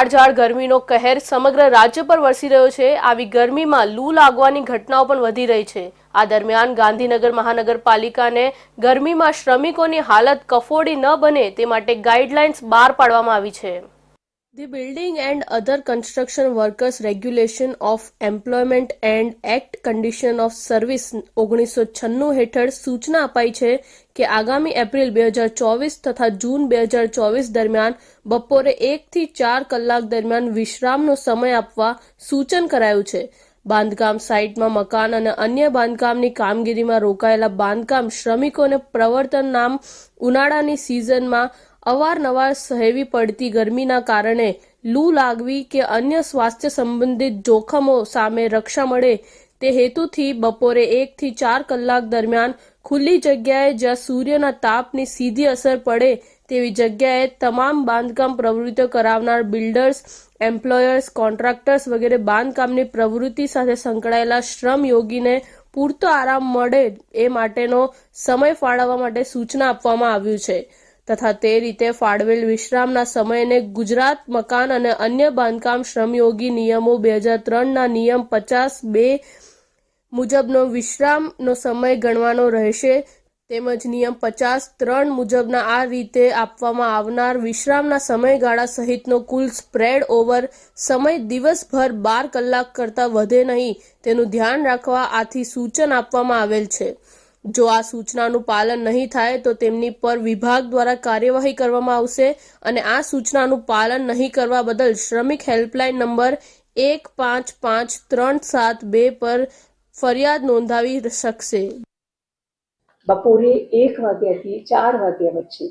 કાળઝાળ ગરમીનો કહેર સમગ્ર રાજ્ય પર વરસી રહ્યો છે. આવી ગરમીમાં લૂ લાગવાની ઘટનાઓ પણ વધી રહી છે. આ દરમિયાન ગાંધીનગર મહાનગરપાલિકાને ગરમીમાં શ્રમિકોની હાલત કફોડી ન બને તે માટે ગાઈડલાઇન્સ બહાર પાડવામાં આવી છે. The building and other construction workers regulation of employment and act condition of service ઓગણીસો છન્નું હેઠળ સૂચના અપાઈ છે કે આગામી એપ્રિલ બે હજાર ચોવીસ તથા જૂન બે હજાર ચોવીસ દરમિયાન બપોરે એકથી ચાર કલાક દરમિયાન વિશ્રામનો સમય આપવા સૂચન કરાયું છે. બાંધકામ સાઇટમાં મકાન અને અન્ય બાંધકામની કામગીરીમાં રોકાયેલા બાંધકામ શ્રમિકોને પ્રવર્તન નામ ઉનાળાની સિઝનમાં અવારનવાર સહેવી પડતી ગરમીના કારણે લૂ લાગવી કે અન્ય સ્વાસ્થ્ય સંબંધિત જોખમો સામે રક્ષા મળે તે હેતુથી બપોરે એકથી ચાર કલાક દરમિયાન ખુલ્લી જગ્યાએ જ્યાં સૂર્યના તાપની સીધી અસર પડે તેવી જગ્યાએ તમામ બાંધકામ પ્રવૃત્તિઓ કરાવનાર બિલ્ડર્સ, એમ્પ્લોયર્સ, કોન્ટ્રાક્ટર્સ વગેરે બાંધકામની પ્રવૃત્તિ સાથે સંકળાયેલા શ્રમયોગીને પૂરતો આરામ મળે એ માટેનો સમય ફાળવવા માટે સૂચના આપવામાં આવ્યું છે. તથા તે રીતે ફાળવેલ વિશ્રામના સમયને ગુજરાત મકાન અને અન્ય બાંધકામ શ્રમયોગી નિયમો બે હજાર ત્રણના નિયમ પચાસ બે મુજબનો વિશ્રામનો સમય ગણવાનો રહેશે. તેમજ નિયમ પચાસ ત્રણ મુજબના આ રીતે આપવામાં આવનાર વિશ્રામના સમયગાળા સહિતનો કુલ સ્પ્રેડ ઓવર સમય દિવસભર બાર કલાક કરતાં વધે નહીં તેનું ધ્યાન રાખવા આથી સૂચન આપવામાં આવેલ છે. જો આ સૂચનાનું પાલન નહીં થાય તો તેમની પર વિભાગ દ્વારા કાર્યવાહી કરવામાં આવશે અને આ સૂચનાનું પાલન નહીં કરવા બદલ શ્રમિક હેલ્પલાઇન નંબર એક પાંચ પાંચ ત્રણ સાત બે પર ફરિયાદ નોંધાવી શકશે. બપોરે એક વાગ્યાથી ચાર વાગ્યા વચ્ચે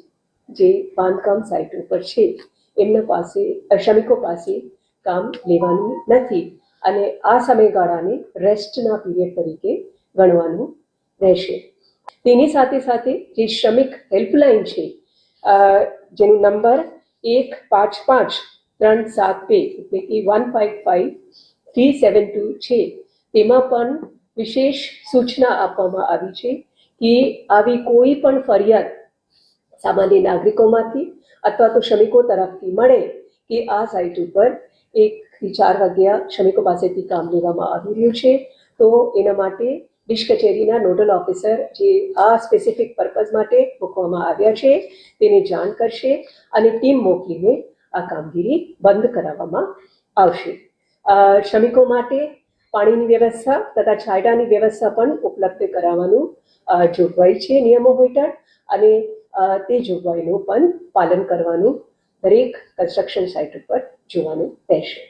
જે બાંધકામ સાઇટ ઉપર છે, એમના પાસે, શ્રમિકો પાસે કામ લેવાનું નથી અને આ સમયગાળાને રેસ્ટના પીરિયડ તરીકે ગણવાનું રહેશે. તેની સાથે સાથે જે શ્રમિક હેલ્પલાઇન છે જેનું નંબર એક પાંચ પાંચ ત્રણ સાત બે, એટલે કે one five five three seven two છે તેમાં પણ વિશેષ સૂચના આપવામાં આવી છે કે આવી કોઈ પણ ફરિયાદ સામાન્ય નાગરિકોમાંથી અથવા તો શ્રમિકો તરફથી મળે કે આ સાઇટ ઉપર એકથી ચાર વાગ્યા શ્રમિકો પાસેથી કામ લેવામાં આવી રહ્યું છે, તો એના માટે ડિશ કચેરીના નોડલ ઓફિસર જે આ સ્પેસિફિક પર્પઝ માટે મૂકવામાં આવ્યા છે, તેને જાણ કરશે અને ટીમ મોકલીને આ કામગીરી બંધ કરાવવામાં આવશે. શ્રમિકો માટે પાણીની વ્યવસ્થા તથા છાંયડાની વ્યવસ્થા પણ ઉપલબ્ધ કરાવવાનું જોગવાઈ છે નિયમો હેઠળ અને તે જોગવાઈનું પણ પાલન કરવાનું દરેક કન્સ્ટ્રક્શન સાઇટ ઉપર જોવાનું રહેશે.